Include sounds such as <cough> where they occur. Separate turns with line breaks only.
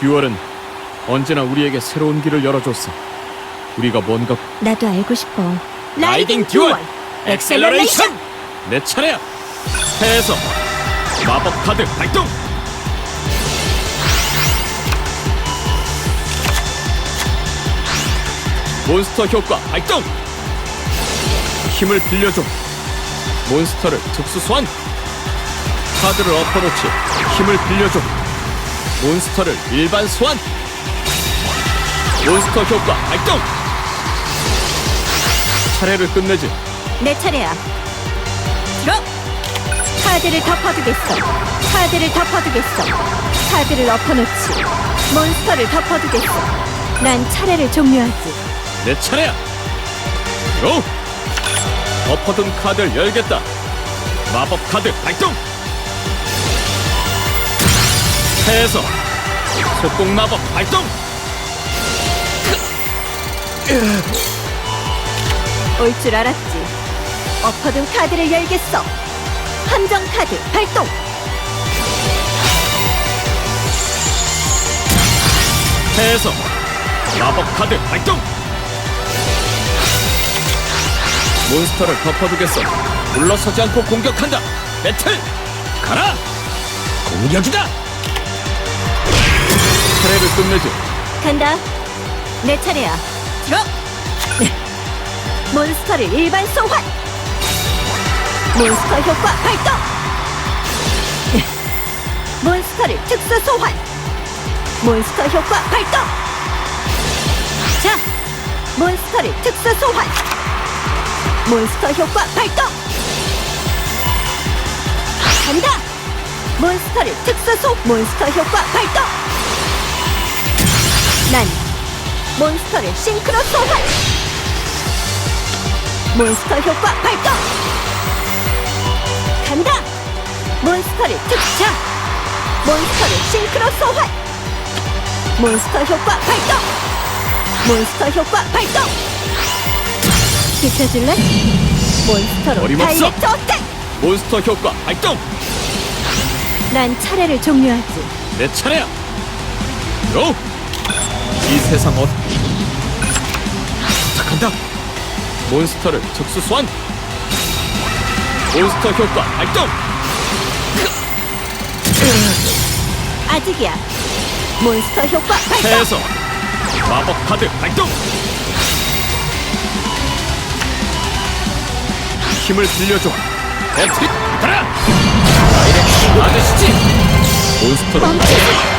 듀얼은 언제나 우리에게 새로운 길을 열어줬어. 우리가 뭔가
나도 알고 싶어.
라이딩 듀얼 엑셀러레이션 내 차례야. 해에서 마법 카드 발동. 몬스터 효과 발동. 힘을 빌려줘. 몬스터를 특수 소환. 카드를 엎어놓지. 힘을 빌려줘. 몬스터를 일반 소환. 몬스터 효과 발동. 차례를 끝내지.
내 차례야. 들어. 카드를 덮어두겠어. 카드를 덮어두겠어. 카드를 엎어놓지. 몬스터를 덮어두겠어. 난 차례를 종료하지.
내 차례야. 로. 엎어둔 카드를 열겠다. 마법 카드 발동. 해에서 속공 마법 발동.
올 줄 알았지. 엎어둔 카드를 열겠어. 함정 카드 발동.
해에서 마법 카드 발동. 몬스터를 덮어두겠어. 물러서지 않고 공격한다. 배틀 가라. 공격이다. 차례를 끝내지.
간다. 내 차례야. 들어. 네. 몬스터를 일반 소환. 몬스터 효과 발동. 네. <laughs> 몬스터를 특수 소환. 몬스터 효과 발동. 자, 몬스터를 특수 소환. 몬스터 효과 발동. 간다. 몬스터를 특수 소 몬스터 효과 발동. 난 몬스터를 싱크로 소환 몬스터 효과 발동 간다 몬스터를 특차 몬스터를 싱크로 소환 몬스터 효과 발동 몬스터 효과 발동 비켜줄래? 몬스터로
어림없어.
다이렉트 어택
몬스터 효과 발동.
난 차례를 종료하지
내 차례야. 로. 이 세상 어. 부탁한다. 몬스터를 특수 소환. 몬스터 효과 발동.
아직이야 몬스터 효과 발동
해에서 마법 카드 발동. 힘을 빌려줘. 배트리 가라. 다이렉트 아저씨지. 몬스터로
멈추지